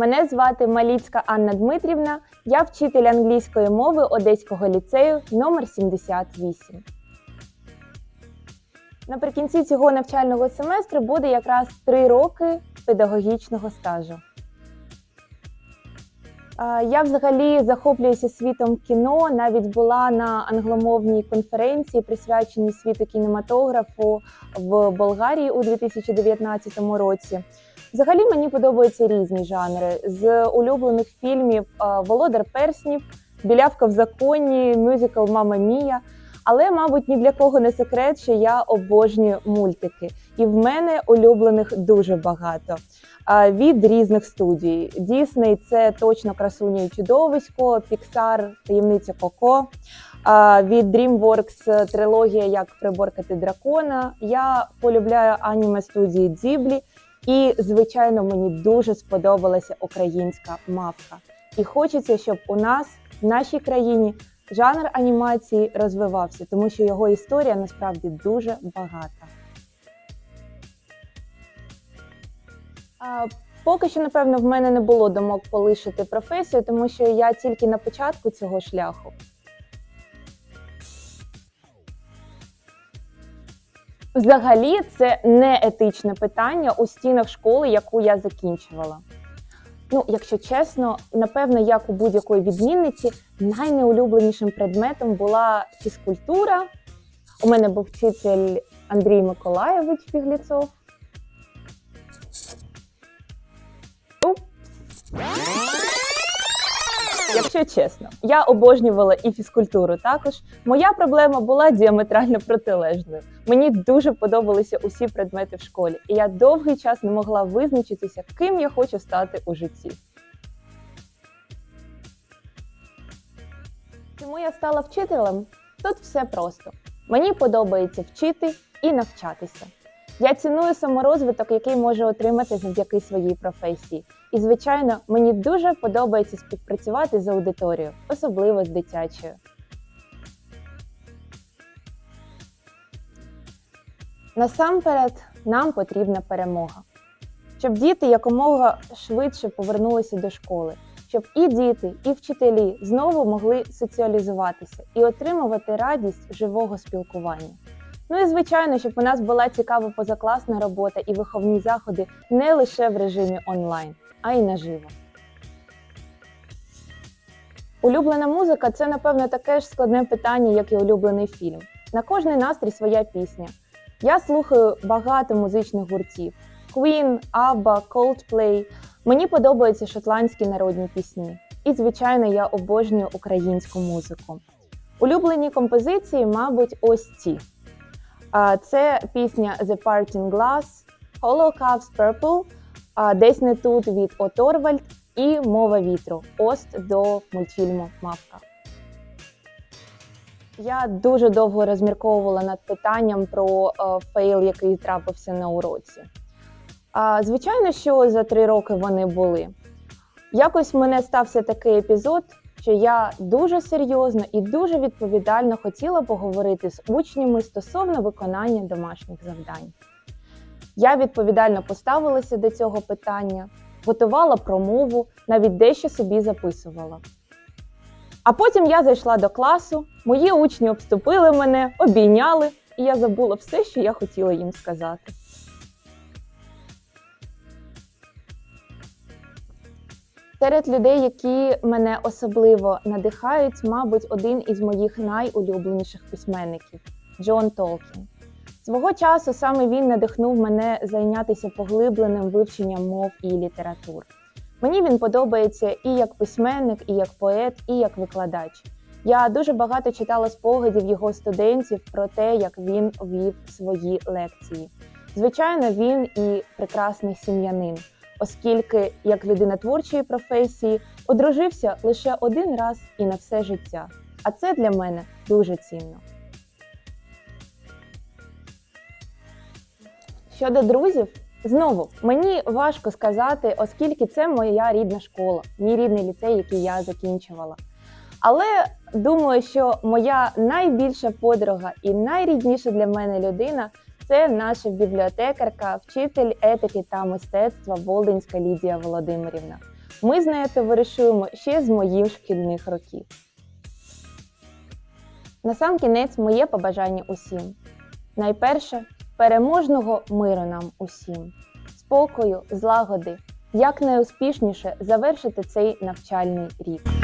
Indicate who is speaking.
Speaker 1: Мене звати Маліцька Анна Дмитрівна. Я вчитель англійської мови Одеського ліцею номер 78. Наприкінці цього навчального семестру буде якраз три роки педагогічного стажу. Я взагалі захоплююся світом кіно. Навіть була на англомовній конференції, присвяченій світу кінематографу в Болгарії у 2019 році. Взагалі мені подобаються різні жанри. З улюблених фільмів Володар Перснів, Білявка в законі, мюзикл Мама Мія. Але, мабуть, ні для кого не секрет, що я обожнюю мультики, і в мене улюблених дуже багато. Від різних студій. Дісней це точно красуня і чудовисько, Pixar – таємниця Коко. Від DreamWorks трилогія Як приборкати дракона. Я полюбляю аніме студії Дзіблі. І, звичайно, мені дуже сподобалася українська мавка. І хочеться, щоб у нас в нашій країні жанр анімації розвивався, тому що його історія насправді дуже багата. А, Поки що, напевно, в мене не було думок полишити професію, тому що я тільки на початку цього шляху. Взагалі, це не етичне питання у стінах школи, яку я закінчувала. Ну, якщо чесно, напевно, як у будь-якої відмінниці, найнеулюбленішим предметом була фізкультура. У мене був вчитель Андрій Миколаєвич Фігліцов. Якщо чесно, я обожнювала і фізкультуру також. Моя проблема була діаметрально протилежною. Мені дуже подобалися усі предмети в школі, і я довгий час не могла визначитися, ким я хочу стати у житті. Чому я стала вчителем? Тут все просто. Мені подобається вчити і навчатися. Я ціную саморозвиток, який можу отримати завдяки своїй професії. І, звичайно, мені дуже подобається співпрацювати з аудиторією, особливо з дитячою. Насамперед, нам потрібна перемога, щоб діти якомога швидше повернулися до школи, щоб і діти, і вчителі знову могли соціалізуватися і отримувати радість живого спілкування. Ну і звичайно, щоб у нас була цікава позакласна робота і виховні заходи не лише в режимі онлайн, а й наживо. Улюблена музика це, напевно, таке ж складне питання, як і улюблений фільм. На кожний настрій своя пісня. Я слухаю багато музичних гуртів: Queen, ABBA, Coldplay. Мені подобаються шотландські народні пісні. І, звичайно, я обожнюю українську музику. Улюблені композиції, мабуть, ось ці. Це пісня The Parting Glass, Hollow Cups Purple, Десь не тут від Оторвальд і Мова вітру. Ост до мультфільму Мавка. Я дуже довго розмірковувала над питанням про е, фейл, який трапився на уроці. Звичайно, що за три роки вони були. Якось в мене стався такий епізод, що я дуже серйозно і дуже відповідально хотіла поговорити з учнями стосовно виконання домашніх завдань. Я відповідально поставилася до цього питання, готувала промову, навіть дещо собі записувала. А потім я зайшла до класу, мої учні обступили мене, обійняли, і я забула все, що я хотіла їм сказати. Серед людей, які мене особливо надихають, мабуть, один із моїх найулюбленіших письменників Джон Толкін. Свого часу саме він надихнув мене зайнятися поглибленим вивченням мов і літератур. Мені він подобається і як письменник, і як поет, і як викладач. Я дуже багато читала спогадів його студентів про те, як він вів свої лекції. Звичайно, він і прекрасний сім'янин, оскільки, як людина творчої професії, одружився лише один раз і на все життя. А це для мене дуже цінно. Щодо друзів, знову мені важко сказати, оскільки це моя рідна школа, мій рідний ліцей, який я закінчувала. Але думаю, що моя найбільша подруга і найрідніша для мене людина це наша бібліотекарка, вчитель етики та мистецтва Волдинська Лідія Володимирівна. Ми з нею товаришуємо ще з моїх шкільних років. Насамкінець моє побажання усім. Найперше переможного миру нам усім, спокою, злагоди, як найуспішніше завершити цей навчальний рік.